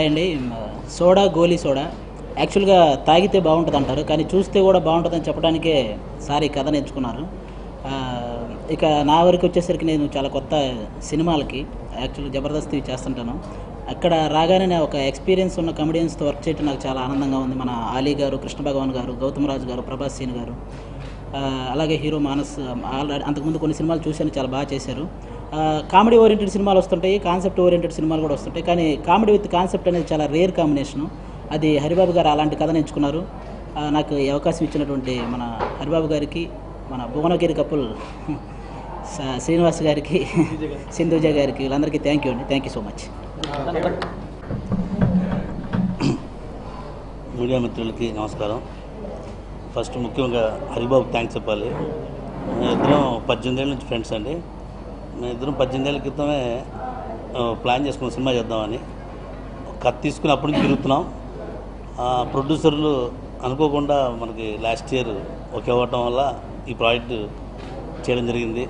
Hi అండి soda గోలీ soda. యాక్చువల్గా తాగితే బాగుంటుంది అంటారు కానీ చూస్తే కూడా బాగుంటుందని చెప్పడానికే సార్ ఈ కథను ఎంచుకున్నారు ఇక నా వరకు వచ్చేసరికి నేను చాలా కొత్త సినిమాలకి యాక్చువల్గా జబర్దస్త్ చేస్తుంటాను. అక్కడ రాగానే నేను ఒక ఎక్స్పీరియన్స్ ఉన్న కమెడియన్స్తో వర్క్ చేయడం నాకు చాలా ఆనందంగా ఉంది. మన ఆలీ గారు కృష్ణ భగవాన్ గారు గౌతమ్ రాజు గారు ప్రభాస్ సీన్ గారు అలాగే హీరో మానస్ ఆల్రెడీ అంతకుముందు కొన్ని సినిమాలు చూశాను చాలా బాగా చేశారు. కామెడీ ఓరియంటెడ్ సినిమాలు వస్తుంటాయి కాన్సెప్ట్ ఓరియంటెడ్ సినిమాలు కూడా వస్తుంటాయి. కానీ కామెడీ విత్ కాన్సెప్ట్ అనేది చాలా రేర్ కాంబినేషను అది హరిబాబు గారు అలాంటి కథను ఎంచుకున్నారు నాకు ఈ అవకాశం ఇచ్చినటువంటి మన హరిబాబు గారికి మన భువనగిరి కపుల్ శ్రీనివాస్ గారికి సింధుజ గారికి వీళ్ళందరికీ థ్యాంక్ యూ అండి. Thank you so much media మిత్రులకి నమస్కారం. ఫస్ట్ ముఖ్యంగా హరిబాబు థ్యాంక్స్ చెప్పాలి. ఇద్దరం పద్దెనిమిది ఏళ్ళ నుంచి ఫ్రెండ్స్ అండి. మేము ఇద్దరం పద్దెనిమిదేళ్ళ క్రితమే ప్లాన్ చేసుకున్న సినిమా చేద్దామని. కత్ కథ తీసుకుని అప్పటి నుంచి తిరుగుతున్నాం. ప్రొడ్యూసర్లు అనుకోకుండా మనకి లాస్ట్ ఇయర్ ఒకే అవ్వటం వల్ల ఈ ప్రాజెక్ట్ చేయడం జరిగింది.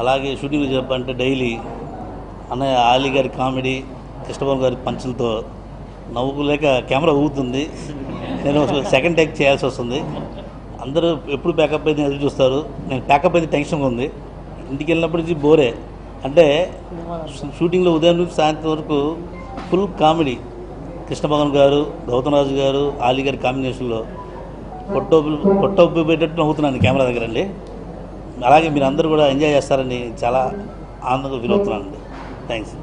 అలాగే షూటింగ్ చెప్పాలంటే డైలీ అన్నయ్య ఆలీ గారి కామెడీ కృష్ణబాబు గారి పంచులతో నవ్వులేక కెమెరా ఊగుతుంది. నేను సెకండ్ టేక్ చేయాల్సి వస్తుంది. అందరూ ఎప్పుడు ప్యాకప్ అయితే ఎదురు చూస్తారు. నేను ప్యాకప్ అయితే టెన్షన్గా ఉంది. ఇంటికి వెళ్ళినప్పటి నుంచి బోరే. అంటే షూటింగ్లో ఉదయం నుంచి సాయంత్రం వరకు ఫుల్ కామెడీ. కృష్ణభవన్ గారు గౌతమ్ రాజు గారు ఆలీ గారి కాంబినేషన్లో పొట్టోపు పొట్టోపు పెట్టేట్టు నవ్వుతున్నాను కెమెరా దగ్గర అండి. అలాగే మీరు అందరూ కూడా ఎంజాయ్ చేస్తారని చాలా ఆనందంగా ఫీల్ అవుతున్నానండి. థ్యాంక్స్